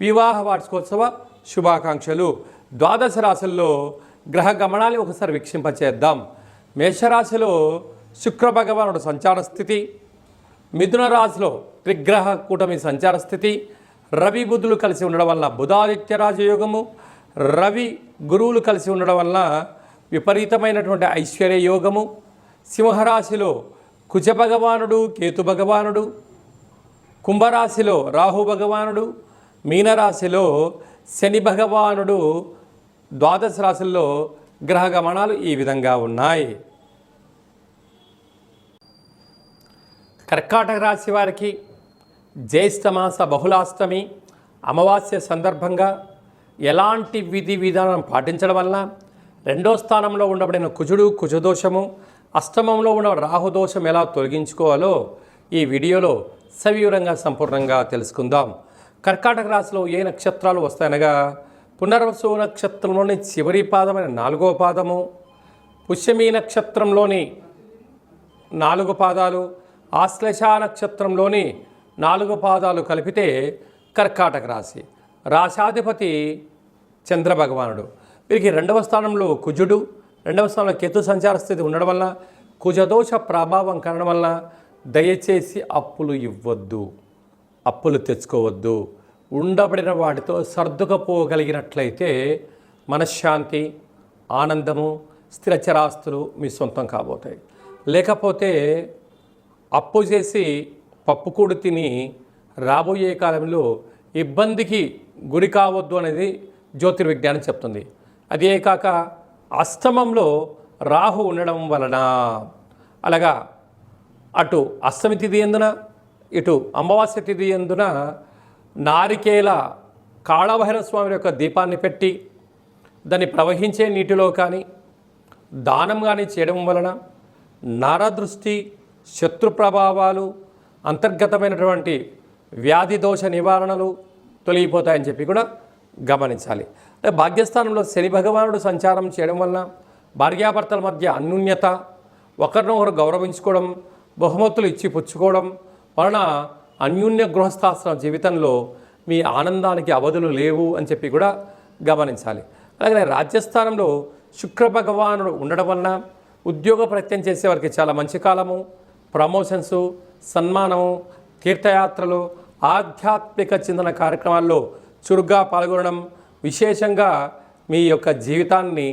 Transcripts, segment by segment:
వివాహ వార్షికోత్సవ శుభాకాంక్షలు. ద్వాదశ రాశుల్లో గ్రహ గమనాన్ని ఒకసారి వీక్షింపచేద్దాం. మేషరాశిలో శుక్ర భగవానుడు సంచార స్థితి. మిథున రాశిలో త్రిగ్రహ కూటమి సంచార స్థితి. రవి బుధులు కలిసి ఉండడం వల్ల బుధాదిత్య రాజయోగము. రవి గురువులు కలిసి ఉండడం వల్ల విపరీతమైనటువంటి ఐశ్వర్య యోగము. సింహరాశిలో కుజ భగవానుడు కేతు భగవానుడు. కుంభరాశిలో రాహు భగవానుడు. మీనరాశిలో శని భగవానుడు ద్వాదశ రాశుల్లో గ్రహ గమనాలు ఈ విధంగా ఉన్నాయి. కర్కాటక రాశి వారికి జ్యేష్ఠమాస బహుళాష్టమి అమావాస్య సందర్భంగా ఎలాంటి విధి విధానం పాటించడం వల్ల రెండో స్థానంలో ఉండబడిన కుజుడు కుజదోషము అష్టమంలో ఉన్న రాహుదోషం ఎలా తొలగించుకోవాలో ఈ వీడియోలో సవివరంగా సంపూర్ణంగా తెలుసుకుందాం. కర్కాటక రాశిలో ఏ నక్షత్రాలు వస్తాయనగా పునర్వసు నక్షత్రంలోని చివరి పాదమైన నాలుగో పాదము పుష్యమీ నక్షత్రంలోని నాలుగు పాదాలు ఆశ్లేష నక్షత్రంలోని నాలుగు పాదాలు కలిపితే కర్కాటక రాశి. రాశాధిపతి చంద్రభగవానుడు. వీరికి రెండవ స్థానంలో కుజుడు రెండవ స్థానంలో కేతు సంచార స్థితి ఉండడం వల్ల కుజదోష ప్రభావం కారణం వల్ల దయచేసి అప్పులు ఇవ్వద్దు. అప్పులు తెచ్చుకోవద్దు. ఉండబడిన వాటితో సర్దుకపోగలిగినట్లయితే మనశ్శాంతి ఆనందము స్థిరచరాస్తులు మీ సొంతం కాబోతాయి. లేకపోతే అప్పు చేసి పప్పుకూడు తిని రాబోయే కాలంలో ఇబ్బందికి గురి కావద్దు అనేది జ్యోతిర్విజ్ఞానం చెప్తుంది. అదే కాక అష్టమంలో రాహు ఉండడం వలన అలాగా అటు అష్టమి తిథి ఎందున ఇటు అమావాస్య తిథి ఎందున నారికేల కాళభైరవ స్వామి యొక్క దీపాన్ని పెట్టి దాన్ని ప్రవహించే నీటిలో కానీ దానం కానీ చేయడం వలన నరదృష్టి శత్రు ప్రభావాలు అంతర్గతమైనటువంటి వ్యాధి దోష నివారణలు తొలగిపోతాయని చెప్పి కూడా గమనించాలి. అంటే భాగ్యస్థానంలో శని భగవానుడు సంచారం చేయడం వలన భార్యాభర్తల మధ్య అన్యూన్యత ఒకరినొకరు గౌరవించుకోవడం బహుమతులు ఇచ్చి పుచ్చుకోవడం వలన అన్యూన్య గృహస్థాశ్రమ జీవితంలో మీ ఆనందానికి అవధులు లేవు అని చెప్పి కూడా గమనించాలి. అలాగే రాజ్యస్థానంలో శుక్ర భగవానుడు ఉండడం వలన ఉద్యోగ ప్రత్యం చేసే వారికి చాలా మంచి కాలము ప్రమోషన్స్ సన్మానము తీర్థయాత్రలు ఆధ్యాత్మిక చింతన కార్యక్రమాల్లో చురుగ్గా పాల్గొనడం విశేషంగా మీ యొక్క జీవితాన్ని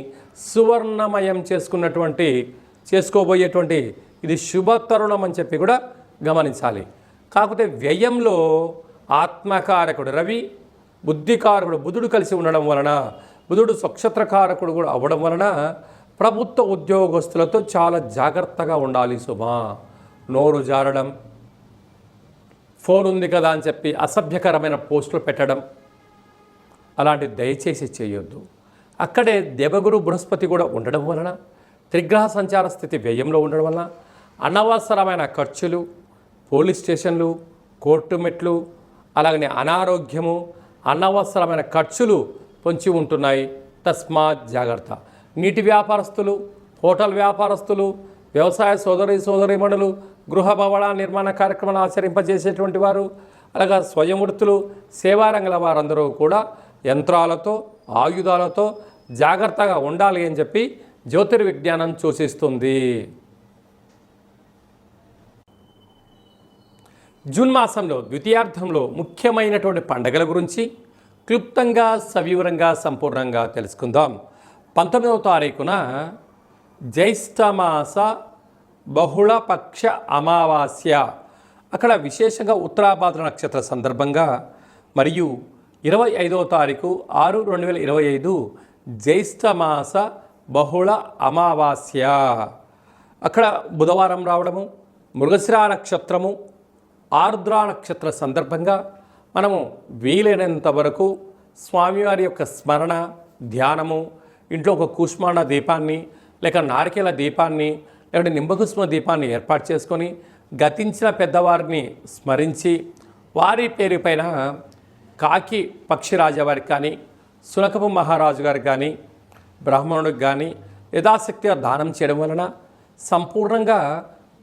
సువర్ణమయం చేసుకున్నటువంటి చేసుకోబోయేటువంటి ఇది శుభ తరుణం అని చెప్పి కూడా గమనించాలి. కాకపోతే వ్యయంలో ఆత్మకారకుడు రవి బుద్ధికారకుడు బుధుడు కలిసి ఉండడం వలన బుధుడు స్వక్షత్రకారకుడు కూడా అవ్వడం వలన ప్రభుత్వ ఉద్యోగస్తులతో చాలా జాగ్రత్తగా ఉండాలి సుమా. నోరు జారడం ఫోన్ ఉంది కదా అని చెప్పి అసభ్యకరమైన పోస్టులు పెట్టడం అలాంటి దయచేసి చేయొద్దు. అక్కడే దేవగురు బృహస్పతి కూడా ఉండడం వలన త్రిగ్రహ సంచార స్థితి వ్యయంలో ఉండడం వలన అనవసరమైన ఖర్చులు పోలీస్ స్టేషన్లు కోర్టు మెట్లు అలాగనే అనారోగ్యము అనవసరమైన ఖర్చులు పొంచి ఉంటున్నాయి. తస్మాత్ జాగ్రత్త. నీటి వ్యాపారస్తులు హోటల్ వ్యాపారస్తులు వ్యవసాయ సోదరి సోదరిమణులు గృహ భవన నిర్మాణ కార్యక్రమాలు ఆచరింపజేసేటువంటి వారు అలాగే స్వయం వృత్తులు సేవారంగల వారందరూ కూడా యంత్రాలతో ఆయుధాలతో జాగ్రత్తగా ఉండాలి అని చెప్పి జ్యోతిర్విజ్ఞానం సూచిస్తుంది. జూన్ మాసంలో ద్వితీయార్థంలో ముఖ్యమైనటువంటి పండగల గురించి క్లుప్తంగా సవివరంగా సంపూర్ణంగా తెలుసుకుందాం. పంతొమ్మిదవ తారీఖున జ్యేష్ఠమాస బహుళపక్ష అమావాస్య. అక్కడ విశేషంగా ఉత్తరాభాద్ర నక్షత్ర సందర్భంగా మరియు ఇరవై ఐదవ తారీఖు ఆరు రెండు వేల ఇరవై ఐదు జ్యేష్ఠమాస బహుళ అమావాస్య. అక్కడ బుధవారం రావడము మృగశిరా నక్షత్రము ఆర్ద్రా నక్షత్ర సందర్భంగా మనము వీలైనంత వరకు స్వామివారి యొక్క స్మరణ ధ్యానము ఇంట్లో ఒక కూష్మాండ దీపాన్ని లేక నారికేల దీపాన్ని లేకుంటే నింబకుష్మ దీపాన్ని ఏర్పాటు చేసుకొని గతించిన పెద్దవారిని స్మరించి వారి పేరు పైన కాకి పక్షిరాజా వారికి కానీ సునకపు మహారాజు గారికి కానీ బ్రాహ్మణుడికి కానీ యథాశక్తిగా దానం చేయడం వలన సంపూర్ణంగా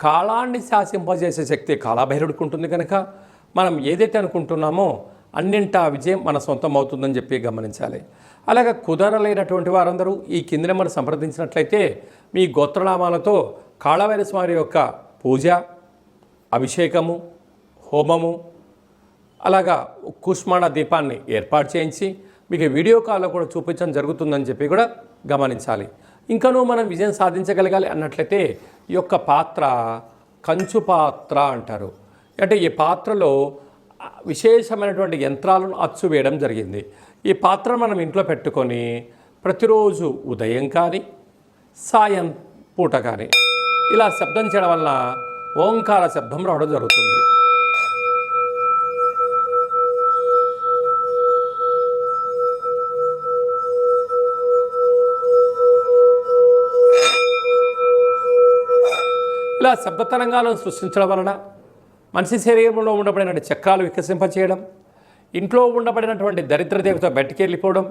కాలాన్ని శాసింపజేసే శక్తి కాలాభైరుడికి ఉంటుంది కనుక మనం ఏదైతే అనుకుంటున్నామో అన్నింటా విజయం మన సొంతం అవుతుందని చెప్పి గమనించాలి. అలాగే కుదరలేనటువంటి వారందరూ ఈ కింద నెంబర్ సంప్రదించినట్లయితే మీ గోత్రనామాలతో కాళవైరస్ వారి యొక్క పూజ అభిషేకము హోమము అలాగా కుష్మాణ దీపాన్ని ఏర్పాటు చేయించి మీకు వీడియో కాల్లో కూడా చూపించడం జరుగుతుందని చెప్పి కూడా గమనించాలి. ఇంకనూ మనం విజయం సాధించగలగాలి అన్నట్లయితే ఈ యొక్క పాత్ర కంచు పాత్ర అంటారు. అంటే ఈ పాత్రలో విశేషమైనటువంటి యంత్రాలను అచ్చు వేయడం జరిగింది. ఈ పాత్ర మనం ఇంట్లో పెట్టుకొని ప్రతిరోజు ఉదయం కానీ సాయం పూట కానీ ఇలా శబ్దం చేయడం వల్ల ఓంకార శబ్దం రావడం జరుగుతుంది. ఇలా శబ్ద తరంగాలను సృష్టించడం వలన మనిషి శరీరంలో ఉండబడిన చక్రాలు వికసింపచేయడం ఇంట్లో ఉండబడినటువంటి దరిద్ర దేవత బయటికి వెళ్ళిపోవడం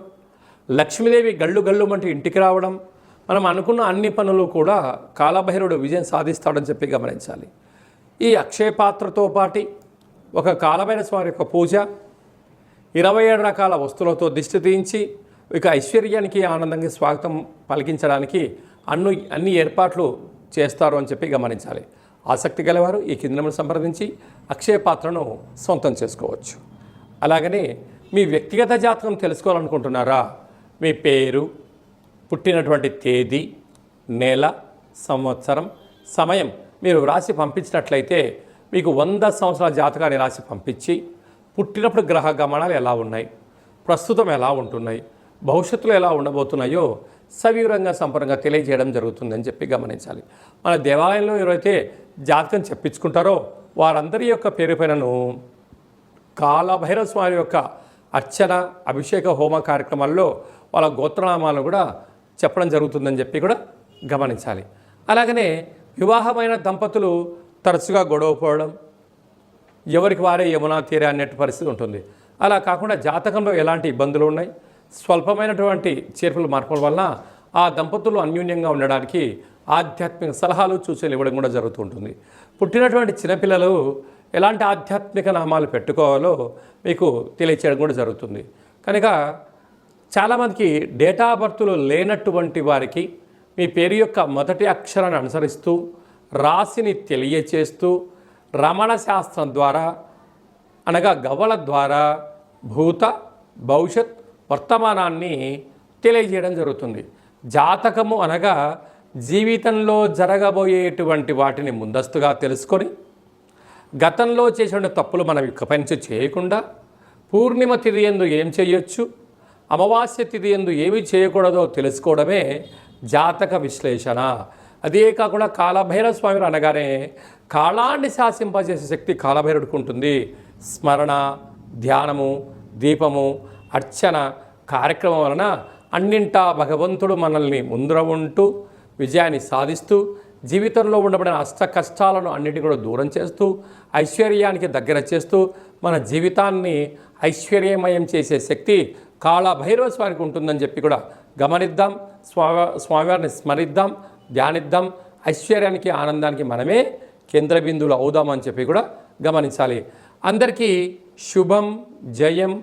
లక్ష్మీదేవి గళ్ళు గళ్ళు అంటూ ఇంటికి రావడం మనం అనుకున్న అన్ని పనులు కూడా కాలభైరుడు విజయం సాధిస్తాడని చెప్పి గమనించాలి. ఈ అక్షయ పాత్రతో పాటి ఒక కాలభైర స్వామి యొక్క పూజ ఇరవై ఏడు రకాల వస్తువులతో దిష్టి తీయించి ఇక ఐశ్వర్యానికి ఆనందంగా స్వాగతం పలికించడానికి అన్ని అన్ని ఏర్పాట్లు చేస్తారు అని చెప్పి గమనించాలి. ఆసక్తి గలవారు ఈ కిందను సంప్రదించి అక్షయ పాత్రను సొంతం చేసుకోవచ్చు. అలాగనే మీ వ్యక్తిగత జాతకం తెలుసుకోవాలనుకుంటున్నారా? మీ పేరు పుట్టినటువంటి తేదీ నెల సంవత్సరం సమయం మీరు రాసి పంపించినట్లయితే మీకు వంద సంవత్సరాల జాతకాన్ని రాసి పంపించి పుట్టినప్పుడు గ్రహ గమనాలు ఎలా ఉన్నాయి? ప్రస్తుతం ఎలా ఉంటున్నాయి? భవిష్యత్తులో ఎలా ఉండబోతున్నాయో సవివరంగా సంపూర్ణంగా తెలియజేయడం జరుగుతుందని చెప్పి గమనించాలి. మన దేవాలయంలో ఎవరైతే జాతకం చెప్పించుకుంటారో వారందరి యొక్క పేరు పైనను కాలభైరవ స్వామి యొక్క అర్చన అభిషేక హోమ కార్యక్రమాల్లో వాళ్ళ గోత్రనామాలను కూడా చెప్పడం జరుగుతుందని చెప్పి కూడా గమనించాలి. అలాగనే వివాహమైన దంపతులు తరచుగా గొడవ పోవడం ఎవరికి వారే యమునా తీరే అన్నట్టు పరిస్థితి ఉంటుంది. అలా కాకుండా జాతకంలో ఎలాంటి ఇబ్బందులు ఉన్నాయి? స్వల్పమైనటువంటి చేర్పులు మార్పుల వలన ఆ దంపతులు అన్యోన్యంగా ఉండడానికి ఆధ్యాత్మిక సలహాలు సూచనలు ఇవ్వడం కూడా జరుగుతూ ఉంటుంది. పుట్టినటువంటి చిన్నపిల్లలు ఎలాంటి ఆధ్యాత్మిక నామాలు పెట్టుకోవాలో మీకు తెలియచేయడం కూడా జరుగుతుంది. కనుక చాలామందికి డేటా బర్త్లు లేనటువంటి వారికి మీ పేరు యొక్క మొదటి అక్షరాన్ని అనుసరిస్తూ రాశిని తెలియచేస్తూ రమణ శాస్త్రం ద్వారా అనగా గవ్వల ద్వారా భూత భవిష్యత్ వర్తమానాన్ని తెలియజేయడం జరుగుతుంది. జాతకము అనగా జీవితంలో జరగబోయేటువంటి వాటిని ముందస్తుగా తెలుసుకొని గతంలో చేసిన తప్పులు మనం ఇకపై నుంచి చేయకుండా పూర్ణిమ తిథి ఎందు ఏం చేయొచ్చు అమావాస్య తిథి ఎందు ఏమి చేయకూడదో తెలుసుకోవడమే జాతక విశ్లేషణ. అదే కాకుండా కాలభైరవ స్వామి అనగానే కాలాన్ని శాసింపజేసే శక్తి కాలభైరుడికి ఉంటుంది. స్మరణ ధ్యానము దీపము అర్చన కార్యక్రమం వలన అన్నింటా భగవంతుడు మనల్ని ముందర ఉంటూ విజయాన్ని సాధిస్తూ జీవితంలో ఉండబడిన అష్ట కష్టాలను అన్నిటి కూడా దూరం చేస్తూ ఐశ్వర్యానికి దగ్గర చేస్తూ మన జీవితాన్ని ఐశ్వర్యమయం చేసే శక్తి కాళభైరవ స్వామికి ఉంటుందని చెప్పి కూడా గమనిద్దాం. స్వామి స్వామివారిని స్మరిద్దాం ధ్యానిద్దాం. ఐశ్వర్యానికి ఆనందానికి మనమే కేంద్ర బిందువులు అవుదామని చెప్పి కూడా గమనించాలి. అందరికీ శుభం జయం.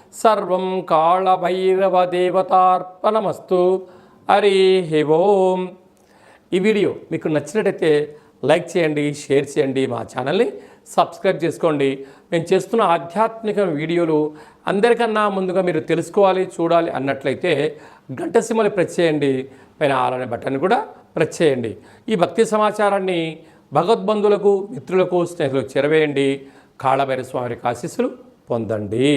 సర్వం కాళభైరవ దేవతార్పణమస్తు హరి ఓం. ఈ వీడియో మీకు నచ్చినట్టయితే లైక్ చేయండి షేర్ చేయండి మా ఛానల్ని సబ్స్క్రైబ్ చేసుకోండి. మేము చేస్తున్న ఆధ్యాత్మిక వీడియోలు అందరికన్నా ముందుగా మీరు తెలుసుకోవాలి చూడాలి అన్నట్లయితే గంట సిమ్మని ప్రెస్ చేయండి. పైన ఆలనే బటన్ కూడా ప్రెస్ చేయండి. ఈ భక్తి సమాచారాన్ని భగవద్బంధువులకు మిత్రులకు స్నేహితులకు చేరవేయండి. కాళభైర స్వామి ఆశీస్సులు పొందండి.